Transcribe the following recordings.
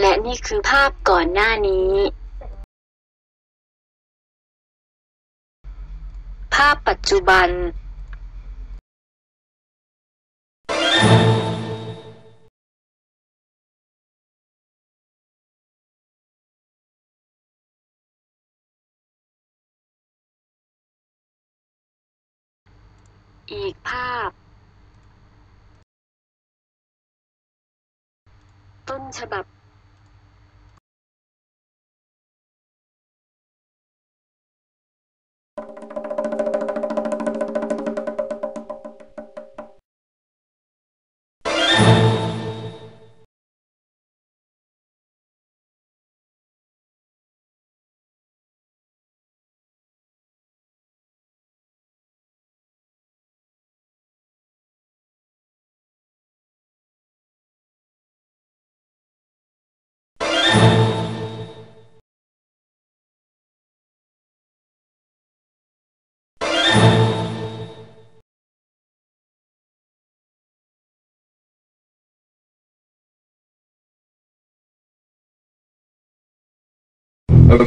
และนี่คือภาพก่อนหน้านี้ ภาพปัจจุบัน อีกภาพ ต้นฉบับ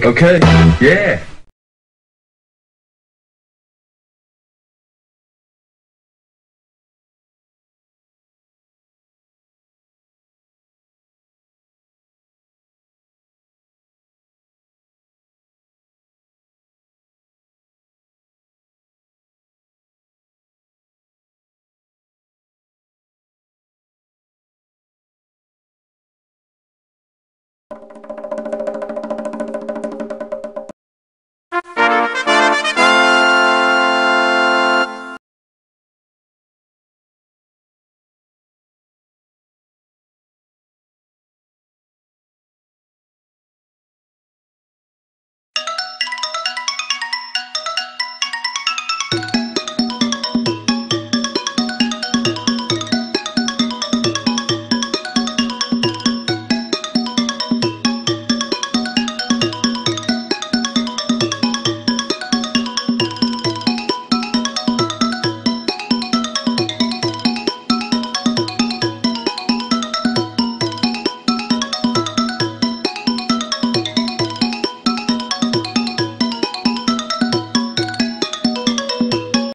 Okay. Yeah.